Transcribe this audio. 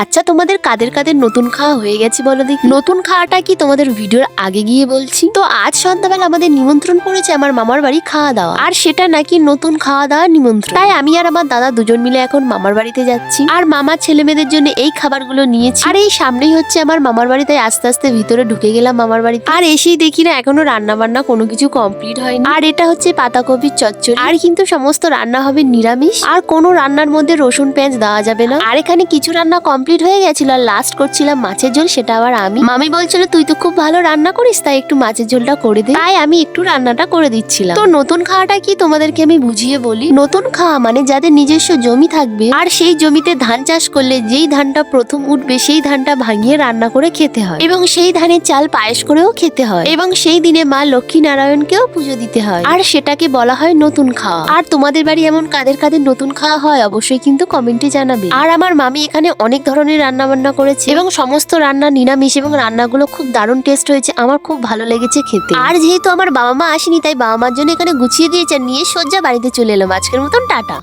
আচ্ছা তোমাদের কাদের কাদের নতুন খাওয়া হয়ে গেছে বলো দেখি। নতুন খাওয়াটা কি তোমাদের ভিডিওর আগে গিয়ে বলছি? তো আজ সন্ধ্যাবেলা আমাদের নিমন্ত্রণ পড়েছে আমার মামার বাড়ি খাওয়া দাওয়া। আর সেটা নাকি নতুন খাওয়া দাওয়া নিমন্ত্রণ। তাই আমি আর আমার দাদা দুজন মিলে এখন মামার বাড়িতে যাচ্ছি। আর মামার ছেলে মেয়েদের জন্য এই খাবারগুলো নিয়েছি। আর এই সামনেই হচ্ছে আমার মামার বাড়ি, তাই আস্তে আস্তে ভিতরে ঢুকে গেলাম মামার বাড়িতে। আর এসেই দেখি না, এখনও রান্না বান্না কোনো কিছু কমপ্লিট হয়নি। আর এটা হচ্ছে পাতাকপির চচ্চড়ি। আর কিন্তু সমস্ত রান্না হবে নিরামিষ। আর কোনো রান্নার মধ্যে রসুন পেঁয়াজ দেওয়া যাবে না। আর এখানে কিছু রান্না কমপ্লিট হয়ে গেছিল আর লাস্ট করছিলাম মাছের ঝোল, সেটা আবার আমি। মামি বলছিল, তুই তো খুব ভালো রান্না করিস, তাই একটু মাছের ঝোলটা করে দে। তাই আমি একটু রান্নাটা করে দিচ্ছিলাম। তো নতুন খাওয়াটা কি তোমাদেরকে আমি বুঝিয়ে বলি? নতুন খাওয়া মানে যাদের নিজস্ব জমি থাকবে, আর সেই জমিতে ধান চাষ করলে যেই ধানটা প্রথম উঠবে, সেই ধানটা ভাঙিয়ে রান্না করে খেতে হয়। এবং সেই ধানের চাল পায়েস করেও খেতে হয়। এবং সেই দিনে মা লক্ষ্মী নারায়ণকেও পুজো দিতে হয়। আর সেটাকে বলা হয় নতুন খাওয়া। আর তোমাদের বাড়ি এমন কাদের কাদের নতুন খাওয়া হয়, অবশ্যই কিন্তু কমেন্টে জানাবে। আর আমার মামি এখানে অনেক ধরনের রান্না বান্না করেছে। এবং সমস্ত রান্না নিরামিষ এবং রান্নাগুলো খুব দারুণ টেস্ট হয়েছে। আমার খুব ভালো লেগেছে খেতে। আর যেহেতু আমার বাবা মা আসেনি তাই বাবা মার জন্য এখানে গুছিয়ে দিয়েছে নিয়ে সজ্জা বাড়িতে চলে এলাম আজকের মতন টাটা।